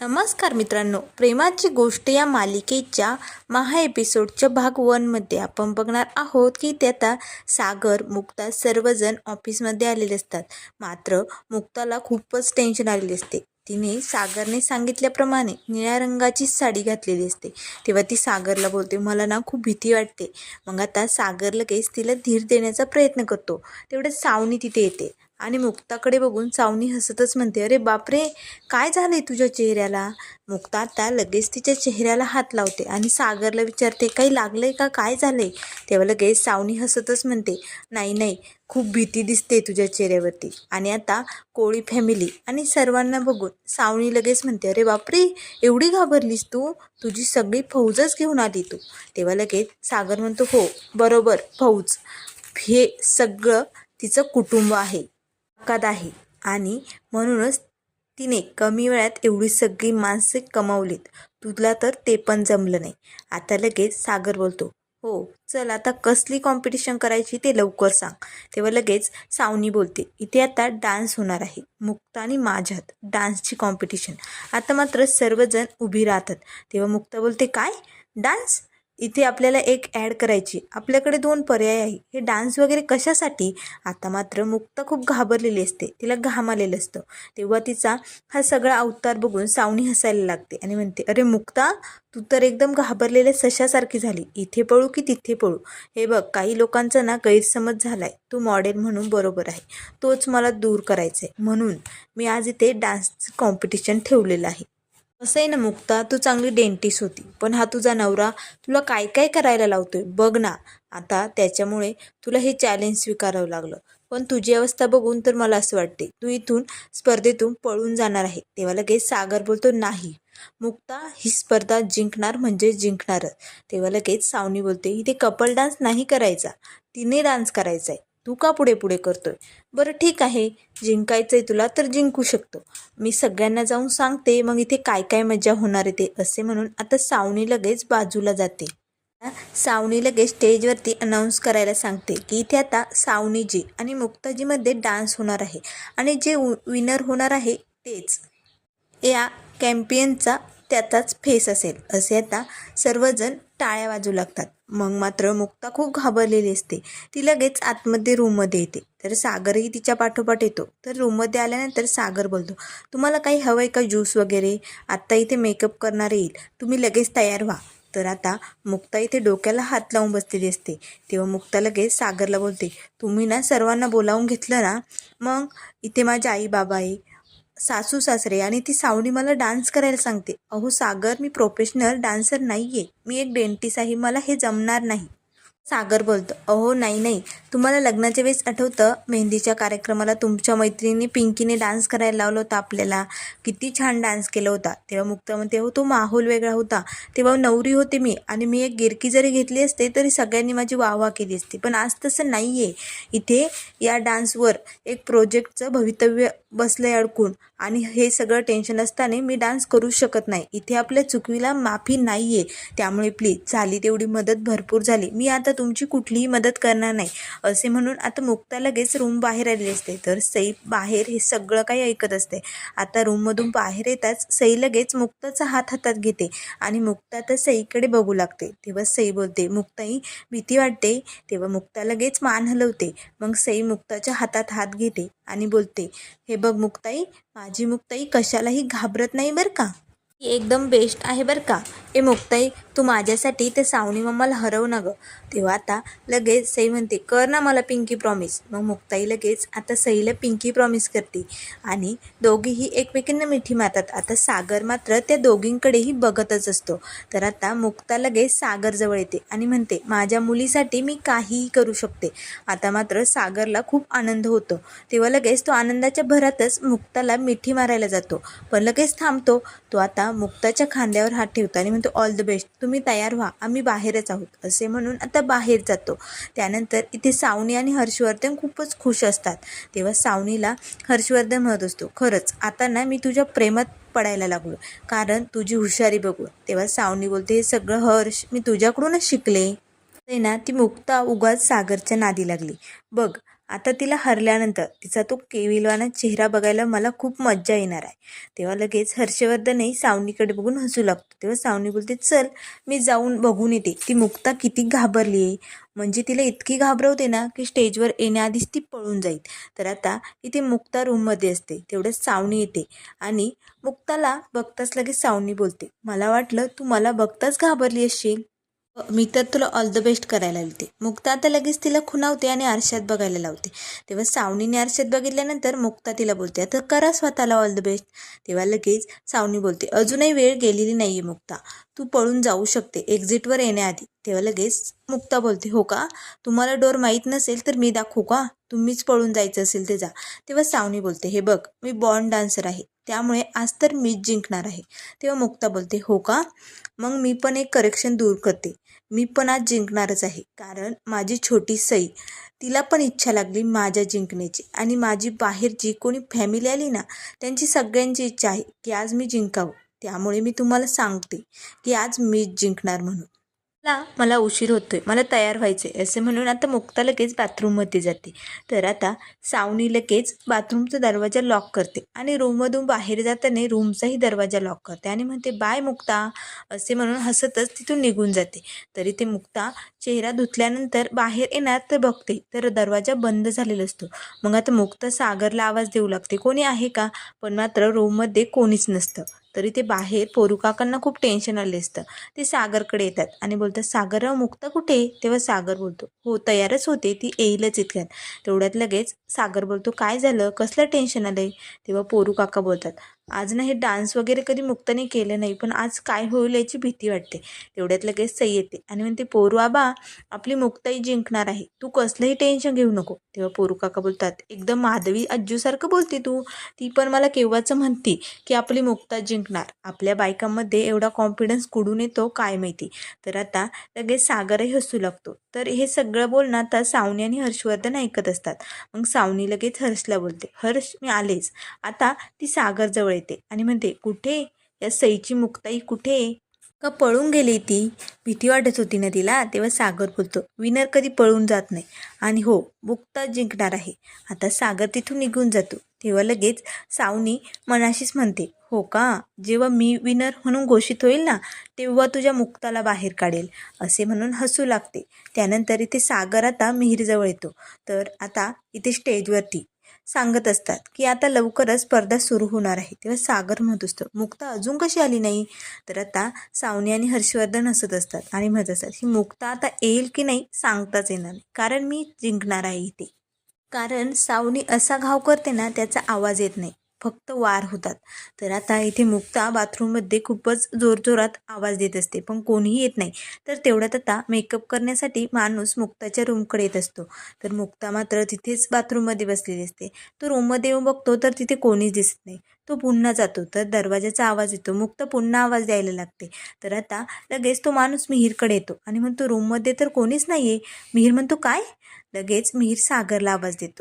नमस्कार मित्रांनो प्रेमाची गोष्ट या मालिकेच्या महा एपिसोडच्या भाग वनमध्ये आपण बघणार आहोत की ते आता सागर मुक्ता सर्वजण ऑफिसमध्ये आलेले असतात. मात्र मुक्ताला खूपच टेन्शन आलेले असते. तिने सागरने सांगितल्याप्रमाणे निळ्या रंगाची साडी घातलेली असते. तेव्हा ती सागरला बोलते मला ना खूप भीती वाटते. मग आता सागर लगेच तिला धीर देण्याचा प्रयत्न करतो. तेवढ्यात सावनी तिथे येते. आणि मुक्ताकडे बघून सावनी हसतच म्हणते अरे बापरे काय झालं आहे तुझ्या चेहऱ्याला? मुक्ता आता लगेच तिच्या चेहऱ्याला हात लावते आणि सागरला विचारते काही लागलं आहे का? काय झालं आहे तेव्हा लगेच सावनी हसतच म्हणते नाही नाही खूप भीती दिसते तुझ्या चेहऱ्यावरती. आणि आता कोळी फॅमिली आणि सर्वांना बघून सावनी लगेच म्हणते अरे बापरे एवढी घाबरलीस तू? तुझी सगळी फौजच घेऊन आली तू. तेव्हा लगेच सागर म्हणतो हो बरोबर फौज. हे सगळं तिचं कुटुंब आहे. ताकद आहे. आणि म्हणूनच तिने कमी वेळात एवढी सगळी माणसं कमावलीत. तुला तर ते पण जमलं नाही. आता लगेच सागर बोलतो हो चल आता कसली कॉम्पिटिशन करायची ते लवकर सांग. तेव्हा लगेच सावनी बोलते इथे आता डान्स होणार आहे. मुक्ता आणि माझ्यात डान्सची कॉम्पिटिशन आता मात्र सर्वजण उभी राहतात. तेव्हा मुक्ता बोलते काय? डान्स इथे आपल्याला एक ॲड करायची. आपल्याकडे दोन पर्याय आहे. हे डान्स वगैरे कशासाठी? आता मात्र मुक्ता खूप घाबरलेली असते. तिला घाम आलेलं असतं. तेव्हा तिचा हा सगळा अवतार बघून सावणी हसायला लागते आणि म्हणते अरे मुक्ता तू तर एकदम घाबरलेल्या सशासारखी झाली. इथे पळू की तिथे पळू? हे बघ काही लोकांचा ना गैरसमज झाला आहे तू मॉडेल म्हणून बरोबर आहे. तोच मला दूर करायचा आहे म्हणून मी आज इथे डान्सचं कॉम्पिटिशन ठेवलेलं आहे. असं आहे ना मुक्ता तू चांगली डेंटिस्ट होती पण हा तुझा नवरा तुला काय काय करायला लावतोय बघ ना. आता त्याच्यामुळे तुला हे चॅलेंज स्वीकारावं लागलं. पण तुझी अवस्था बघून तर मला असं वाटते तू इथून स्पर्धेतून पळून जाणार आहे. तेव्हा लगेच सागर बोलतो नाही. मुक्ता ही स्पर्धा जिंकणार म्हणजे जिंकणारच. तेव्हा लगेच सावनी बोलते इथे कपल डान्स नाही करायचा. तिने डान्स करायचा आहे तू का पुढे पुढे करतोय? बरं ठीक आहे जिंकायचं आहे तुला तर जिंकू शकतो. मी सगळ्यांना जाऊन सांगते मग इथे काय काय मजा होणार आहे ते असे म्हणून आता सावणी लगेच बाजूला जाते. सावणी लगेच स्टेजवरती अनाऊन्स करायला सांगते की इथे आता सावनीजी आणि मुक्ताजीमध्ये डान्स होणार आहे. आणि जे विनर होणार आहे तेच. या कॅम्पियनचा त्याचाच फेस असेल. असे आता सर्वजण टाळ्या वाजू लागतात. मग मात्र मुक्ता खूप घाबरलेली असते. ती लगेच आतमध्ये रूममध्ये येते. तर सागरही तिच्या पाठोपाठ येतो. तर रूममध्ये आल्यानंतर सागर बोलतो तुम्हाला काही हवं आहे का ज्यूस वगैरे? आत्ता इथे मेकअप करणार येईल. तुम्ही लगेच तयार व्हा. तर आता मुक्ता इथे डोक्याला हात लावून बसलेली असते. तेव्हा मुक्ता लगेच सागरला बोलते तुम्ही ना सर्वांना बोलावून घेतलं ना? मग इथे माझे आई बाबा आहे. सासू सासरे आणि ती सावणी मला डान्स करायला सांगते. अहो सागर मी प्रोफेशनल डान्सर नाही आहे मी एक डेंटिस्ट आहे. मला हे जमणार नाही. सागर बोलतो अहो नाही नाही. तुम्हाला लग्नाच्या वेळेस आठवतं मेहंदीच्या कार्यक्रमाला तुमच्या मैत्रिणी पिंकीने डान्स करायला लावला होता आपल्याला. किती छान डान्स केला होता. तेव्हा मुक्त म्हणते हो तो माहोल वेगळा होता. तेव्हा नवरी होते मी आणि मी एक गिरकी जरी घेतली असते तरी सगळ्यांनी माझी वाहवा केली असती. पण आज तसं नाही आहे इथे या डान्सवर एक प्रोजेक्टचं भवितव्य बसलं अडकून आणि हे सगळं टेन्शन असताना मी डान्स करू शकत नाही. इथे आपल्या चुकवीला माफी नाही आहे त्यामुळे प्लीज झाली तेवढी मदत भरपूर झाली. मी आता तुमची कुठलीही मदत करणार नाही. असे म्हणून आता मुक्ता लगेच रूम बाहेर आलेली असते. तर सई बाहेर हे सगळं काही ऐकत असते. आता रूममधून बाहेर येताच सई लगेच मुक्ताचा हात हातात घेते आणि मुक्ता तर सईकडे बघू लागते. तेव्हा सई बोलते मुक्ताई भीती वाटते. तेव्हा मुक्ता लगेच मान हलवते. मग सई मुक्ताच्या हातात हात घेते आणि बोलते हे बघ मुक्ताई माझी मुक्ताई कशालाही घाबरत नाही बरं का? एकदम बेस्ट आहे बरं का. ए मुक्ताई तू माझ्यासाठी ते सावणी मम्माला हरव ना गं. तेव्हा आता लगेच सई म्हणते कर ना मला पिंकी प्रॉमिस मग मुक्ताई लगेच आता सईला पिंकी प्रॉमिस करते. आणि दोघीही एकमेकींना मिठी मारतात. आता सागर मात्र त्या दोघींकडेही बघतच असतो. तर आता मुक्ता लगेच सागरजवळ येते आणि म्हणते माझ्या मुलीसाठी मी काहीही करू शकते. आता मात्र सागरला खूप आनंद होतो. तेव्हा लगेच तो आनंदाच्या भरातच मुक्ताला मिठी मारायला जातो. पण लगेच थांबतो. तो आता मुक्ताच्या खांद्यावर हात ठेवतो आणि म्हणतो ऑल द बेस्ट तुम्ही तयार व्हा. आम्ही बाहेरच आहोत. असे म्हणून आता बाहेर जातो. त्यानंतर इथे सावनी आणि हर्षवर्धन खूपच खुश असतात. तेव्हा सावनीला हर्षवर्धन म्हणत असतो खरंच आता ना मी तुझ्या प्रेमात पडायला लागलो. कारण तुझी हुशारी बघू तेव्हा सावनी बोलते हे सगळं हर्ष मी तुझ्याकडूनच शिकले. ते ना ती मुक्ता उगाच सागरच्या नादी लागली. बघ आता तिला हरल्यानंतर तिचा तो केविलवाना चेहरा बघायला मला खूप मज्जा येणार आहे. तेव्हा लगेच हर्षवर्धनही सावनीकडे बघून हसू लागतो. तेव्हा सावनी बोलते चल मी जाऊन बघून येते. ती मुक्ता किती घाबरली आहे. म्हणजे तिला इतकी घाबरवते ना की स्टेजवर येण्याआधीच ती पळून जाईल. तर आता इथे मुक्ता रूममध्ये असते. तेवढ्याच सावनी येते आणि मुक्ताला बघताच लगेच सावनी बोलते मला वाटलं तू मला बघताच घाबरली असशील. मी तर तुला ऑल द बेस्ट करायला लावते. मुक्ता आता लगेच तिला खुणावते आणि आरशात बघायला लावते. तेव्हा सावनीने आरशात बघितल्यानंतर मुक्ता तिला बोलते आता करा स्वतःला ऑल द बेस्ट तेव्हा लगेच सावनी बोलते अजूनही वेळ गेलेली नाही आहे मुक्ता. तू पळून जाऊ शकते एक्झिटवर येण्याआधी. तेव्हा लगेच मुक्ता बोलते हो का? तुम्हाला डोर माहीत नसेल तर मी दाखवू का? तुम्हीच पळून जायचं असेल ते जा. तेव्हा सावनी बोलते हे बघ मी बॉन्ड डान्सर आहे त्यामुळे आज तर मीच जिंकणार आहे. तेव्हा मुक्ता बोलते हो का? मग मी पण एक करेक्शन दूर करते. मी पण आज जिंकणारच आहे कारण माझी छोटी सई तिला पण इच्छा लागली माझ्या जिंकण्याची. आणि माझी बाहेर जी कोणी फॅमिली आली ना त्यांची सगळ्यांची इच्छा आहे की आज मी जिंकावं. त्यामुळे मी तुम्हाला सांगते की आज मीच जिंकणार म्हणून. ला मला उशीर होतोय मला तयार व्हायचे असे म्हणून आता मुक्ता लगेच बाथरूममध्ये जाते. तर आता सावनी लगेच बाथरूमचा दरवाजा लॉक करते आणि रूममधून बाहेर जाताना रूमचाही दरवाजा लॉक करते आणि म्हणते बाय मुक्ता. असे म्हणून हसतच तिथून निघून जाते. तरी ते मुक्ता चेहरा धुतल्यानंतर बाहेर येणार तर बघते तर दरवाजा बंद झालेला असतो. मग आता मुक्ता सागरला आवाज देऊ लागते कोणी आहे का? पण मात्र रूममध्ये कोणीच नसतं. तरी ते बाहेर पोरू काकांना खूप टेन्शन आले असतं. ते सागरकडे येतात आणि बोलतात सागरराव मुक्ता कुठे तेव्हा सागर बोलतो हो तयारच होते ती येईलच इतक्यात तेवढ्यात लगेच सागर बोलतो काय झालं? कसलं टेन्शन आलं आहे तेव्हा पोरू काका बोलतात आज ना हे डान्स वगैरे कधी मुक्ताने केलं नाही पण आज काय होईल याची भीती वाटते. तेवढ्यात लगेच सई येते आणि म्हणते पोरू आबा आपली मुक्ताई जिंकणार आहे. तू कसलंही टेन्शन घेऊ नको. तेव्हा पोरू काका बोलतात एकदम माधवी अज्जूसारखं बोलते तू. ती पण मला केव्हाचं म्हणती की आपली मुक्ता जिंकणार. आपल्या बायकांमध्ये एवढा कॉन्फिडन्स कुडून येतो काय माहिती. तर आता लगेच सागरही हसू लागतो. तर हे सगळं बोलणं आता सावनी आणि हर्षवर्धन ऐकत असतात. मग सावनी लगेच हर्षला बोलते हर्ष मी आलेच. आता ती सागरजवळ येते. आणि म्हणते कुठे? या सईची मुक्ताई कुठे? आहे का पळून गेली ती? भीती वाटत होती ना तिला तेव्हा सागर बोलतो विनर कधी पळून जात नाही. आणि हो मुक्ता जिंकणार आहे. आता सागर तिथून निघून जातो. तेव्हा लगेच सावनी मनाशीच म्हणते हो का? जेव्हा मी विनर म्हणून घोषित होईल ना तेव्हा तुझ्या मुक्ताला बाहेर काढेल असे म्हणून हसू लागते. त्यानंतर इथे सागर आता मिहीरजवळ येतो. तर आता इथे स्टेजवरती सांगत असतात की आता लवकरच स्पर्धा सुरू होणार आहे. तेव्हा सागर म्हणत असतो मुक्ता अजून कशी आली नाही? तर आता सावनी आणि हर्षवर्धन हसत असतात आणि म्हणत असतात ही मुक्ता आता येईल की नाही सांगताच येणार नाही. कारण मी जिंकणार आहे इथे. कारण सावनी असा घाव करते ना त्याचा आवाज येत नाही. फक्त वार होतात. तर आता इथे मुक्ता बाथरूममध्ये खूपच जोरजोरात आवाज देत असते पण कोणीही येत नाही. तर तेवढ्यात आता मेकअप करण्यासाठी माणूस मुक्ताच्या रूमकडे येत असतो. तर मुक्ता मात्र तिथेच बाथरूममध्ये बसलेली असते. तो रूममध्ये येऊन बघतो तर तिथे कोणीच दिसत नाही. तो पुन्हा जातो तर दरवाजाचा आवाज येतो. मुक्त पुन्हा आवाज द्यायला लागते. तर आता लगेच तो माणूस मिहीरकडे येतो आणि म्हणतो रूममध्ये तर कोणीच नाही आहे मिहीर म्हणतो काय? लगेच मिहीर सागरला आवाज देतो.